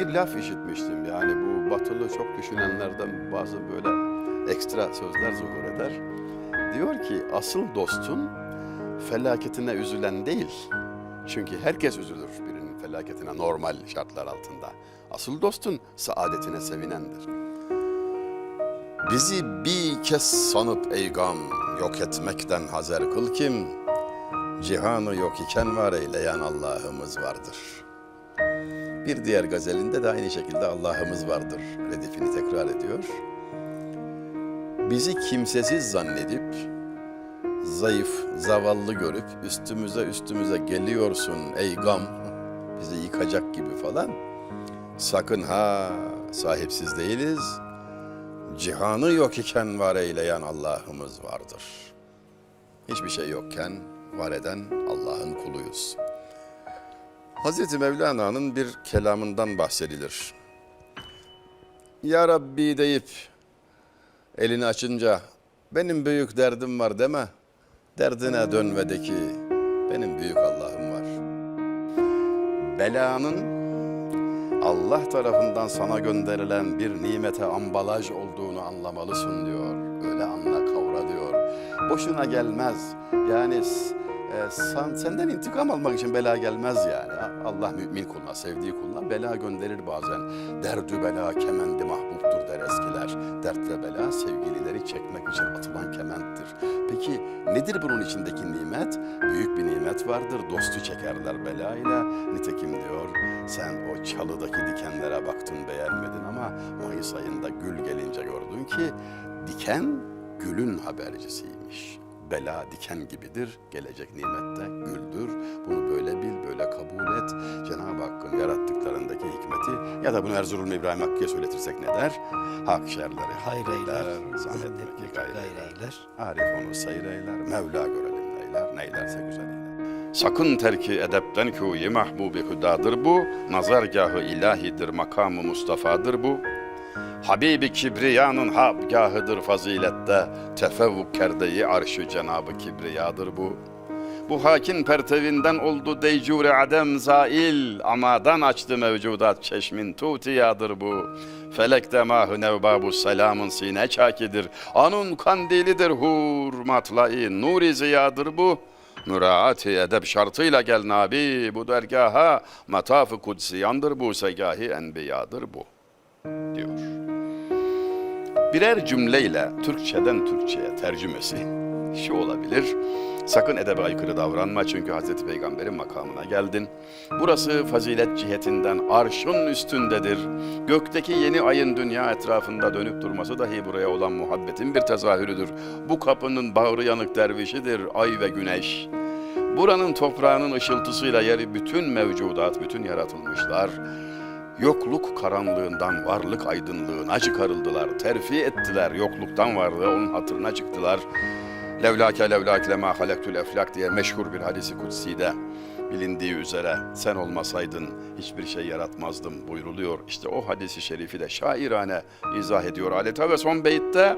bir laf işitmiştim yani bu batılı çok düşünenlerden bazı böyle ekstra sözler zuhur eder. Diyor ki asıl dostun felaketine üzülen değil. Çünkü herkes üzülür birinin felaketine normal şartlar altında. Asıl dostun saadetine sevinendir. Bizi bir kez sanıp ey gam yok etmekten hazer kıl kim? Cihanı yok iken var eyleyen Allah'ımız vardır. Bir diğer gazelinde de aynı şekilde Allah'ımız vardır redifini tekrar ediyor. Bizi kimsesiz zannedip, zayıf, zavallı görüp üstümüze üstümüze geliyorsun ey gam, bizi yıkacak gibi falan. Sakın ha sahipsiz değiliz. Cihanı yok iken var eyleyen Allah'ımız vardır. Hiçbir şey yokken var eden Allah'ın kuluyuz. Hazreti Mevlana'nın bir kelamından bahsedilir. Ya Rabbi deyip elini açınca benim büyük derdim var deme. Derdine dön ve de ki benim büyük Allah'ım var. Belanın Allah tarafından sana gönderilen bir nimete ambalaj olduğunu anlamalısın diyor. Öyle anla kavra diyor. Boşuna gelmez. Yani e, san, senden intikam almak için bela gelmez yani. Allah mümin kuluna, sevdiği kuluna bela gönderir bazen. Derdü bela kemendi mahbuptur der eskiler. Dert ve bela sevgilileri çekmek için atılan kementtir. Peki nedir bunun içindeki nimet? Büyük bir nimet vardır. Dostu çekerler belayla. Nitekim diyor sen o çalıdaki dikenlere baktın beğenmedin ama Mayıs ayında gül gelince gördün ki diken gülün habercisiymiş. Bela diken gibidir, gelecek nimette güldür. Bunu böyle bil, böyle kabul et. Cenab-ı Hakk'ın yarattıklarındaki hikmeti ya da bunu Erzurum İbrahim Hakkı'ya söyletirsek ne der? Hak şerleri Hayır eyler, zannetmek gayr eyler. Arif onu sayır eyler, Mevla görelim neyler, neylerse güzel eyler. Sakın terki edepten kuyi mahbubi hüdadır bu, nazargahı ilahidir, makamı Mustafa'dır bu. Habibi Kibriya'nın habgahıdır fazilette, tefevvuk kerdeyi arşı Cenabı Kibriya'dır bu. Bu hakin pertevinden oldu deycure adem zail, amadan açtı mevcudat çeşmin tutiyadır bu. Felek demahı nevbabu selamın sine çakidir, anun kandilidir hur matlai nuri ziyadır bu. Müraati edep şartıyla gel nabi bu dergaha, mataf-ı kutsiyandır bu, segahi enbiyadır bu, diyor birer cümleyle Türkçeden Türkçeye tercümesi şu olabilir. Sakın edebe aykırı davranma çünkü Hazreti Peygamber'in makamına geldin. Burası fazilet cihetinden arşın üstündedir. Gökteki yeni ayın dünya etrafında dönüp durması dahi buraya olan muhabbetin bir tezahürüdür. Bu kapının bağrı yanık dervişidir ay ve güneş. Buranın toprağının ışıltısıyla yeri bütün mevcudat, bütün yaratılmışlar. Yokluk karanlığından varlık aydınlığına çıkarıldılar. Terfi ettiler yokluktan varlığı onun hatırına çıktılar. Levlake levlake lema halektül eflak diye meşhur bir hadisi kutsi'de bilindiği üzere sen olmasaydın hiçbir şey yaratmazdım buyruluyor. İşte o hadisi şerifi de şairane izah ediyor adeta ve son beyitte